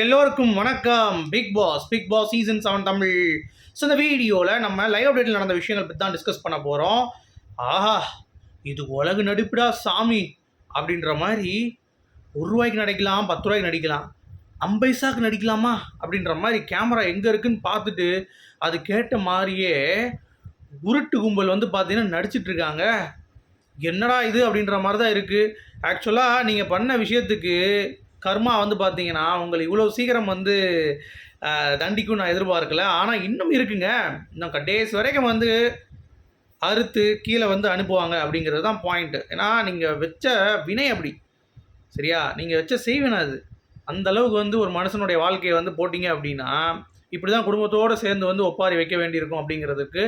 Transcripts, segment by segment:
எல்லோருக்கும் வணக்கம். Bigg Boss Bigg Boss season seven Tamil. So இந்த வீடியோவில் நம்ம லைவ் அப்டேட்டில் நடந்த விஷயங்கள் பற்றி தான் டிஸ்கஸ் பண்ண போகிறோம் ஆஹா இது உலக நடிப்புடா சாமி அப்படின்ற மாதிரி ஒரு ரூபாய்க்கு நடிக்கலாம் பத்து ரூபாய்க்கு நடிக்கலாம் அம்பைசாக்கு நடிக்கலாமா அப்படின்ற மாதிரி கேமரா எங்கே இருக்குன்னு பார்த்துட்டு அது கேட்ட மாதிரியே உருட்டு கும்பல் வந்து பார்த்தீங்கன்னா நடிச்சிட்டு இருக்காங்க. என்னடா இது அப்படின்ற மாதிரி தான் இருக்குது ஆக்சுவலாக நீங்கள் பண்ண விஷயத்துக்கு கர்மா வந்து பார்த்தீங்கன்னா உங்களை இவ்வளோ சீக்கிரம் வந்து தண்டிக்கும் நான் எதிர்பார்க்கல. ஆனால் இன்னும் இருக்குங்க. இன்னும் கடைசி வரைக்கும் வந்து அறுத்து கீழே வந்து அனுப்புவாங்க அப்படிங்கிறது தான் பாயிண்ட்டு ஏன்னா நீங்கள் வச்ச வினை அப்படி. சரியா? நீங்கள் வச்ச செய்வினை அது. அந்த அளவுக்கு வந்து ஒரு மனுஷனுடைய வாழ்க்கையை வந்து போட்டிங்க அப்படின்னா இப்படி தான் குடும்பத்தோடு சேர்ந்து வந்து ஒப்பாரி வைக்க வேண்டியிருக்கும் அப்படிங்கிறதுக்கு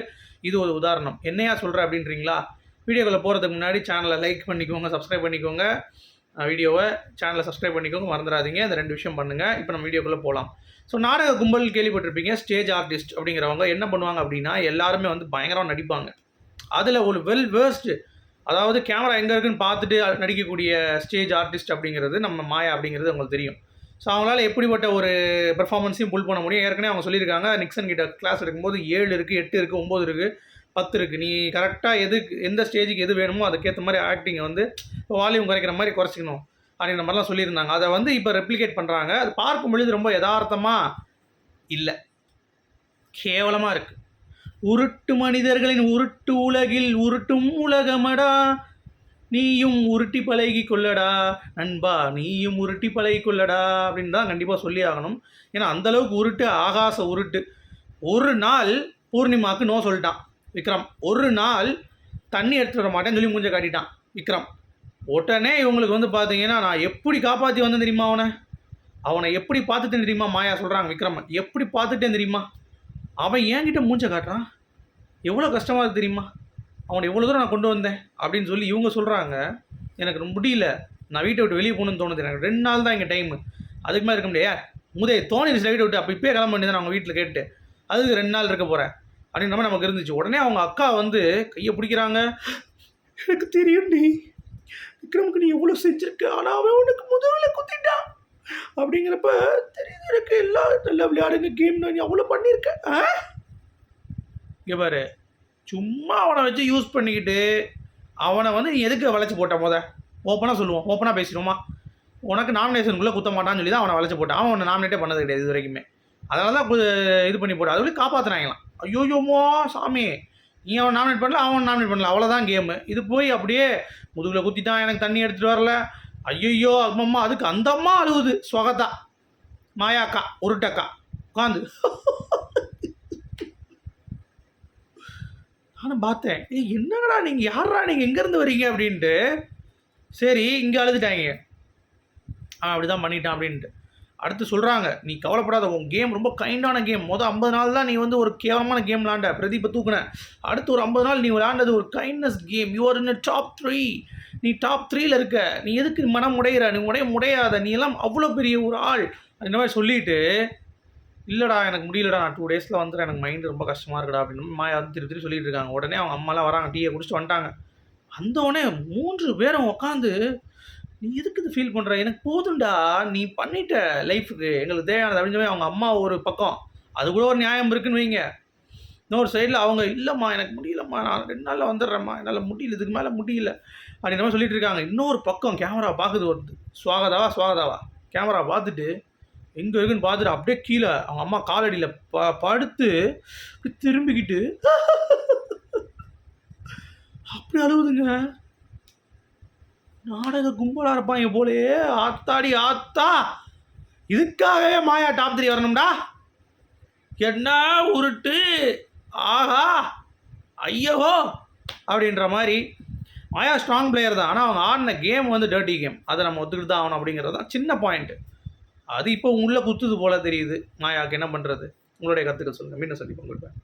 இது ஒரு உதாரணம். என்னையா சொல்கிற அப்படின்றீங்களா? வீடியோக்குள்ளே போகிறதுக்கு முன்னாடி சேனலை லைக் பண்ணிக்கோங்க சப்ஸ்கிரைப் பண்ணிக்கோங்க. வீடியோவை சேனலை சப்ஸ்கிரைப் பண்ணிக்கோங்க மறந்துடாதீங்க. இந்த ரெண்டு விஷயம் பண்ணுங்கள் இப்போ நம்ம வீடியோக்குள்ளே போகலாம் ஸோ நாடக கும்பல் கேள்விப்பட்டிருப்பீங்க. ஸ்டேஜ் ஆர்டிஸ்ட் அப்படிங்கிறவங்க என்ன பண்ணுவாங்க அப்படின்னா எல்லாருமே வந்து பயங்கரமாக நடிப்பாங்க. அதில் ஒரு வெல் வேர்ஸ்டு அதாவது கேமரா எங்கே இருக்குன்னு பார்த்துட்டு நடிக்கக்கூடிய ஸ்டேஜ் ஆர்டிஸ்ட் அப்படிங்கிறது நம்ம மாயா அப்படிங்கிறது உங்களுக்கு தெரியும். ஸோ அவங்களால எப்படிப்பட்ட ஒரு பெர்ஃபார்மன்ஸையும் புல் பண்ண முடியும்? ஏற்கனவே அவங்க சொல்லியிருக்காங்க நிக்சன் கிட்ட கிளாஸ் எடுக்கும்போது ஏழு இருக்குது எட்டு இருக்குது ஒம்பது இருக்குது பத்து இருக்குது நீ கரெக்டாக எதுக்கு எந்த ஸ்டேஜுக்கு எது வேணுமோ அதுக்கேற்ற மாதிரி ஆக்டிங்கை வந்து வால்யூம் குறைக்கிற மாதிரி குறைச்சிக்கணும். அப்படின்ற மாதிரிலாம் சொல்லியிருந்தாங்க. அதை வந்து இப்போ ரெப்ளிகேட் பண்ணுறாங்க அது பார்க்கும் பொழுது ரொம்ப யதார்த்தமாக இல்லை. கேவலமாக இருக்குது உருட்டு மனிதர்களின் உருட்டு உலகில் உருட்டும் உலகமடா. நீயும் உருட்டி பழகி கொள்ளடா. நண்பா நீயும் உருட்டி பழகி கொள்ளடா. அப்படின்னு தான் கண்டிப்பாக சொல்லி ஆகணும். ஏன்னா அந்த அளவுக்கு உருட்டு ஆகாச உருட்டு. ஒரு நாள் பூர்ணிமாவுக்கு நோ சொல்லிட்டான். விக்ரம் ஒரு நாள் தண்ணி எடுத்துட்டு வர மாட்டேன்னு சொல்லி மூஞ்ச காட்டிட்டான். விக்ரம் உடனே இவங்களுக்கு வந்து பார்த்தீங்கன்னா நான் எப்படி காப்பாற்றி வந்தேன் தெரியுமா அவனை? அவனை எப்படி பார்த்துட்டேன் தெரியுமா? மாயா சொல்கிறாங்க விக்ரம் எப்படி பார்த்துட்டேன் தெரியுமா? அவன் என்கிட்ட மூஞ்ச காட்டுறான். எவ்வளோ கஷ்டமாக இருக்குது தெரியுமா? அவனை எவ்வளோ தூரம் நான் கொண்டு வந்தேன் அப்படின்னு சொல்லி இவங்க சொல்கிறாங்க எனக்கு ரொம்ப முடியல. நான் வீட்டை விட்டு வெளியே போகணும்னு தோணுது. எனக்கு ரெண்டு நாள் தான் இங்கே டைமு அதுக்கு மாதிரி இருக்க முடியாது. முதே தோணி வீட்டை விட்டு. அப்போ இப்போயே கிளம்ப வேண்டியது அவங்க வீட்டில் கேட்டு அதுக்கு ரெண்டு நாள் இருக்க போகிறேன் அப்படின்ற மாதிரி நமக்கு இருந்துச்சு. உடனே அவங்க அக்கா வந்து கையை பிடிக்கிறாங்க. எனக்கு தெரியும் நீ. விக்ரமுக்கு நீ எவ்வளோ செஞ்சிருக்க. ஆனால் அவன் உனக்கு முதல்ல குத்திட்டான் அப்படிங்கிறப்ப தெரியுது எனக்கு எல்லா நல்லா விளையாடுங்க கேம் நீ அவ்வளோ பண்ணியிருக்க ஆ? இங்கே பாரு. சும்மா அவனை வச்சு யூஸ் பண்ணிக்கிட்டு அவனை வந்து நீ எதுக்கு வளைச்சி போட்ட முத? ஓப்பனாக சொல்லுவோம். ஓப்பனாக பேசிடுவோமா? உனக்கு நாமினேஷனுக்குள்ளே குத்த மாட்டான்னு சொல்லி தான் அவனை வளைச்சி போட்டான். அவன் உன்னை நாமினேட்டே பண்ணது கிடையாது இது வரைக்குமே. அதனால தான் இது பண்ணி போட்டான். அது காப்பாற்றினாங்களாம் ஐயோயோமோ சாமி. நீ அவன் நாமினேட் பண்ணல அவன் நாமினேட் பண்ணல. அவ்வளோதான் கேமு இது போய் அப்படியே முதுகில் குத்திட்டான் எனக்கு தண்ணி எடுத்துகிட்டு வரல. ஐயோ அம்மம்மா அதுக்கு அந்த அம்மா அழுகுது சொகத்தா மாயாக்கா உருட்டக்கா. உட்காந்து நானும் பார்த்தேன். ஏய் என்னங்கடா நீங்கள் யாரா நீங்கள் எங்கேருந்து வரீங்க? அப்படின்ட்டு. சரி இங்கே அழுதுட்டாங்க. ஆ அப்படி தான் பண்ணிட்டான் அப்படின்ட்டு. அடுத்து சொல்கிறாங்க நீ கவலைப்படாத உன் கேம் ரொம்ப கைண்டான கேம் மொதல் ஐம்பது நாள் தான் நீ வந்து ஒரு கேவலமான கேம் விளாண்ட பிரதீப்பை தூக்குன. அடுத்து ஒரு ஐம்பது நாள் நீ விளாண்டது ஒரு kindness game you are in top three நீ டாப் த்ரீல இருக்க. நீ எதுக்கு மனம் உடையிற? நீ உடைய முடியாத நீ எல்லாம் அவ்வளோ பெரிய ஒரு ஆள். அந்த மாதிரி சொல்லிட்டு இல்லைடா எனக்கு முடியலடா. நான் டூ டேஸில் வந்துடுறேன் எனக்கு மைண்டு ரொம்ப கஷ்டமாக இருக்குடா. அப்படின்னு மாயா வந்து திரு திருப்பி சொல்லிட்டு இருக்காங்க. உடனே அவங்க அம்மாலாம் வராங்க. டீயை குடிச்சிட்டு வந்துட்டாங்க. வந்தோடனே மூன்று பேரும் உட்காந்து நீ எதுக்கு இது ஃபீல் பண்ணுற எனக்கு போதும்டா. நீ பண்ணிட்ட லைஃபுக்கு எங்களுக்கு தேவையானது அப்படின்னு சொல்லி அவங்க அம்மா ஒரு பக்கம். அது கூட ஒரு நியாயம் இருக்குன்னு வைங்க. இன்னொரு சைடில் அவங்க இல்லைம்மா எனக்கு முடியலம்மா. நான் ரெண்டு நாளில் வந்துடுறேம்மா. என்னால் முடியல. இதுக்கு மேலே முடியல. அப்படின்ற மாதிரி சொல்லிட்டு இருக்காங்க. இன்னொரு பக்கம் கேமரா பார்க்குது வருது சுவாகதாவா? சுவாகதாவா? கேமரா பார்த்துட்டு எங்கே இருக்குன்னு பார்த்துட்டு அப்படியே கீழே அவங்க அம்மா காலடியில் ப படுத்து திரும்பிக்கிட்டு அப்படி அழுவுதுங்க. நாடக கும்பலாக இருப்பாங்க போலயே ஆத்தாடி ஆத்தா. இதுக்காகவே மாயா டாப் த்ரீ வரணும்டா. என்ன உருட்டு? ஆஹா. ஐயோ அப்படின்ற மாதிரி. மாயா ஸ்ட்ராங் பிளேயர் தான். ஆனால் அவங்க ஆடின கேம் வந்து டர்ட்டி கேம் அதை நம்ம ஒத்துக்கிட்டு தான் ஆகணும் அப்படிங்கிறது தான் சின்ன பாயிண்ட்டு அது இப்போ உள்ளே குத்துது போல தெரியுது. மாயாவுக்கு என்ன பண்ணுறது உங்களுடைய கருத்துக்கள் சொல்லுங்கள் மீண்டும் சொல்லி கொடுப்பேன்